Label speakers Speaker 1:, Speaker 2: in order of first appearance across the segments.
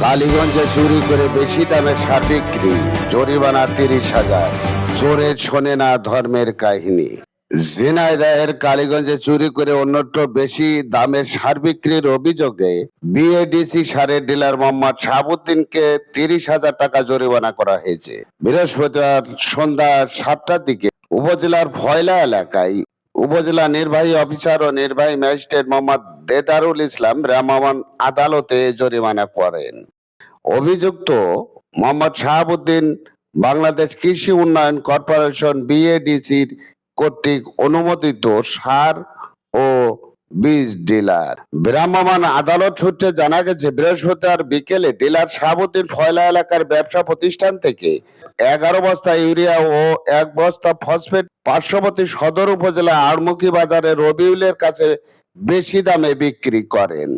Speaker 1: কালীগঞ্জে চুরি করে বেশি দামে সার বিক্রি, জরিমানা তিরিশ হাজার। চোরের শোনে না ধর্মের কাহিনী। ঝিনাইদহের কালীগঞ্জে চুরি করে অন্যত্র বেশি দামে সার বিক্রির অভিযোগে বিএডিসি সারের ডিলার মোহাম্মদ শাহাবুদ্দিনকে তিরিশ হাজার টাকা জরিমানা করা হয়েছে। বৃহস্পতিবার সন্ধ্যা সাতটার দিকে উপজেলার ফয়লা এলাকায় উপজেলা নির্বাহী অফিসার ও নির্বাহী ম্যাজিস্ট্রেট মোহাম্মদ দেদারুল ইসলাম ভ্রাম্যমাণ আদালতে জরিমানা করেন। অভিযুক্ত মোহাম্মদ শাহাবুদ্দিন বাংলাদেশ কৃষি উন্নয়ন কর্পোরেশন বিএডিসির কর্তৃক অনুমোদিত সার ও বীজ ডিলার। ভ্রাম্যমাণ আদালত সূত্রে জানা গেছে, বৃহস্পতিবার বিকেলে ডিলার শাহাবুদ্দিন ফয়লা এলাকার ব্যবসা প্রতিষ্ঠান থেকে এগারো বস্তা ইউরিয়া ও এক বস্তা ফসফেট পার্শ্ববর্তী সদর উপজেলা আড়মুখী বাজারে রবিউলের কাছে বেশি দামে বিক্রি করেন।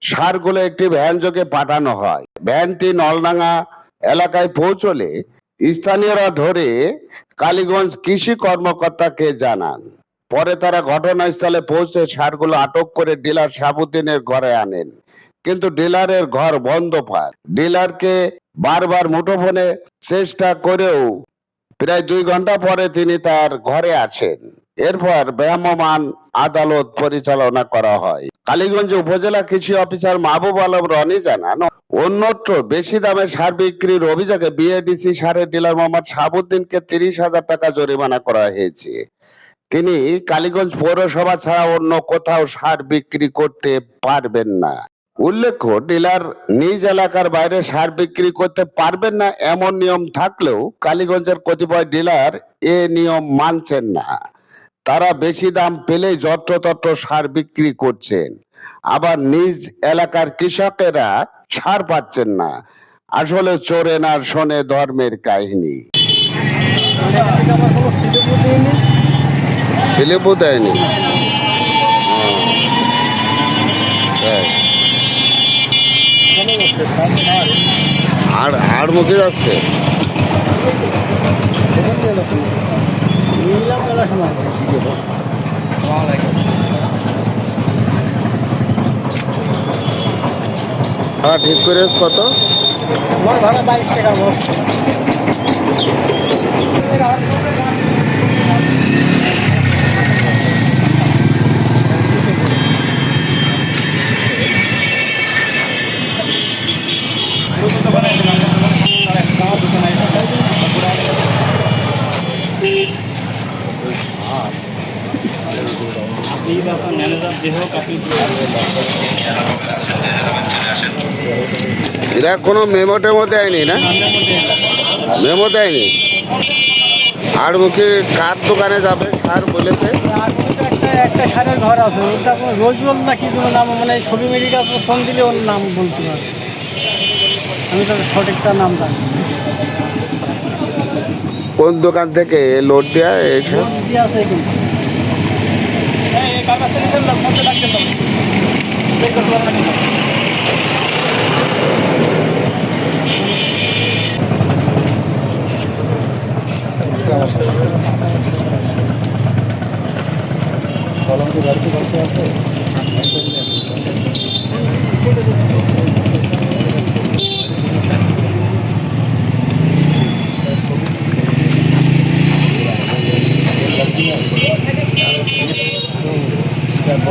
Speaker 1: সারগুলো একটি ভ্যান যোগে পাঠানো হয়। ভ্যানটি নলডাঙ্গা এলাকায় পৌঁছলে স্থানীয়রা ধরে কালীগঞ্জ কৃষি কর্মকর্তাকে জানান। পরে তারা ঘটনাস্থলে পৌঁছে সারগুলো আটক করে ডিলার শাহাবুদ্দিনের ঘরে আনেন। কিন্তু ডিলারের ঘর বন্ধ পায়। ডিলারকে বারবার মুঠোফোনে চেষ্টা করেও প্রায় দুই ঘণ্টা পরে তিনি তার ঘরে আসেন। এরপর ভ্রাম্যমাণ আদালত পরিচালনা করা হয়। কালীগঞ্জ উপজেলা কৃষি অফিসার মাহবুব আলম রনি জানান, অন্যত্র বেশি দামে সার বিক্রির অভিযোগে বিএডিসি সারের ডিলার মোহাম্মদ শাহাবুদ্দিনকে তিরিশ হাজার টাকা জরিমানা করা হয়েছে। তিনি কালীগঞ্জ পৌরসভা ছাড়া অন্য কোথাও সার বিক্রি করতে পারবেন না। উল্লেখ্য, ডিলার নিজ এলাকার বাইরে সার বিক্রি করতে পারবেন না এমন নিয়ম থাকলেও কালীগঞ্জের কতিপয় ডিলার এ নিয়ম মানছেন না। তারা বেশি দাম পেলে যত্রতত্র সার বিক্রি করছেন। আবার নিজ এলাকার কৃষকেরা সার পাচ্ছেন না। আসলে চোরে না শোনে ধর্মের কাহিনী।
Speaker 2: স্লিপও
Speaker 1: দেয়নি। হ্যাঁ। আর আর মুখে যাচ্ছে। ভাড়া ঠিক করে কত?
Speaker 2: আমার ভাড়া বাইশ টাকা
Speaker 3: ম্যানেজার
Speaker 1: এরা কোনো মেমো টেমো দেয়নি না? মেমো দেয়নি আর মুখে কার দোকানে যাবে? স্যার বলেছে।
Speaker 2: একটা সারের ঘর আছে ওটা আপনার রোজুল না কি নাম মানে ছবি মেডিকেল ফোন দিলে ওর নাম বলতে পারে আমি তো সঠিকটা নাম জানি
Speaker 1: কোন দোকান থেকে লোড দেয়া এসব
Speaker 2: আছে
Speaker 3: কাকা সেন্টার লোক মধ্যে ডাকতে পারবে বের করতে পারবে না কিন্তু।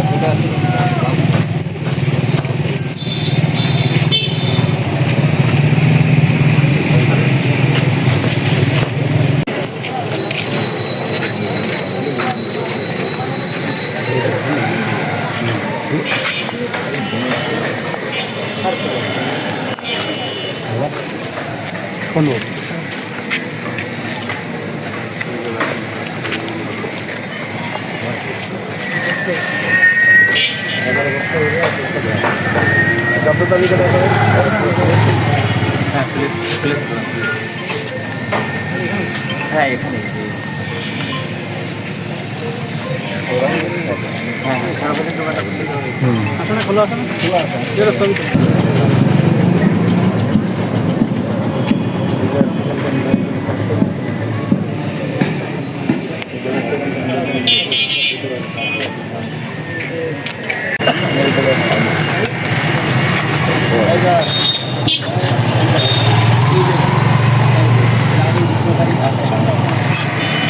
Speaker 3: হ্যাঁ প্লেস প্লেস হ্যাঁ এখানে। হ্যাঁ হ্যাঁ সারাদিন দোকানটা
Speaker 2: আসলে খোলা আছে খোলা Thank
Speaker 3: you.